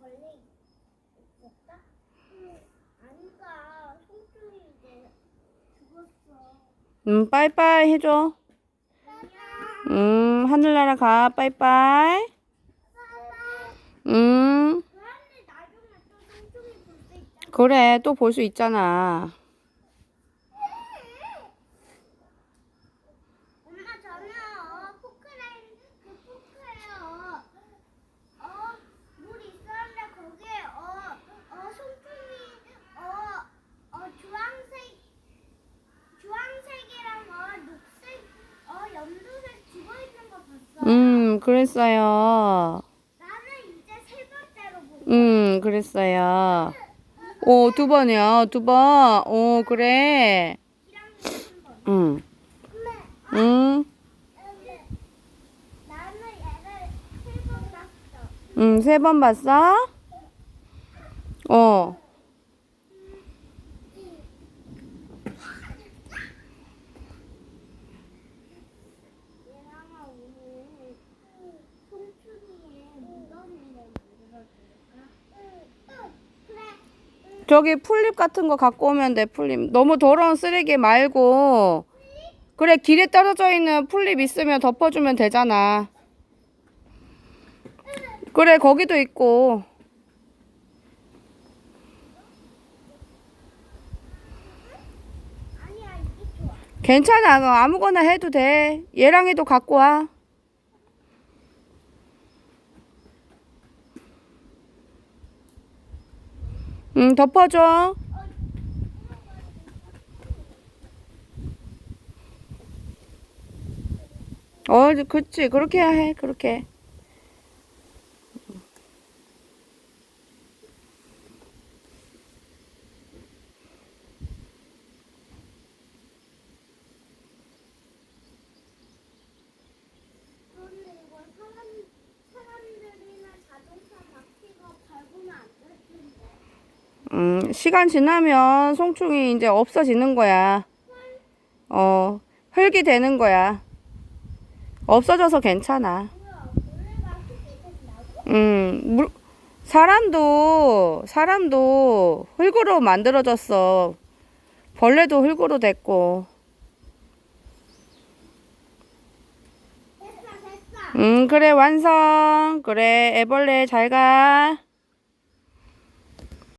벌레 있었다? 응, 아니까 송충이 이제 죽었어. 음, 빠이빠이 해줘. 음, 하늘나라 가, 빠이빠이. 음. 그래, 또 볼 수 있잖아. 그랬어요. 나는 이제 세 번째로. 음, 그랬어요. 오, 두 번이요, 두 번. 오, 그래. 음, 여기 나는 얘를 세 번 봤어. 음, 세번 봤어? 어. 얘랑아 오늘 송충이의 무덤인데 물어줄까? 응, 그래. 저기 풀잎 같은 거 갖고 오면 돼, 풀잎. 너무 더러운 쓰레기 말고. 그래, 길에 떨어져 있는 풀잎 있으면 덮어주면 되잖아. 그래, 거기도 있고. 괜찮아. 아무거나 해도 돼. 얘랑 해도 갖고 와. 응, 덮어줘. 어, 그치. 그렇게 해야 해. 그렇게. 그런데 이거 사람 사람들이나 자동차 막히고 밟으면 안 될 텐데. 음, 시간 지나면 송충이 이제 없어지는 거야. 어, 흙이 되는 거야. 없어져서 괜찮아. 음, 물, 사람도, 사람도 흙으로 만들어졌어. 벌레도 흙으로 됐고. 음, 그래, 완성. 그래, 애벌레 잘 가.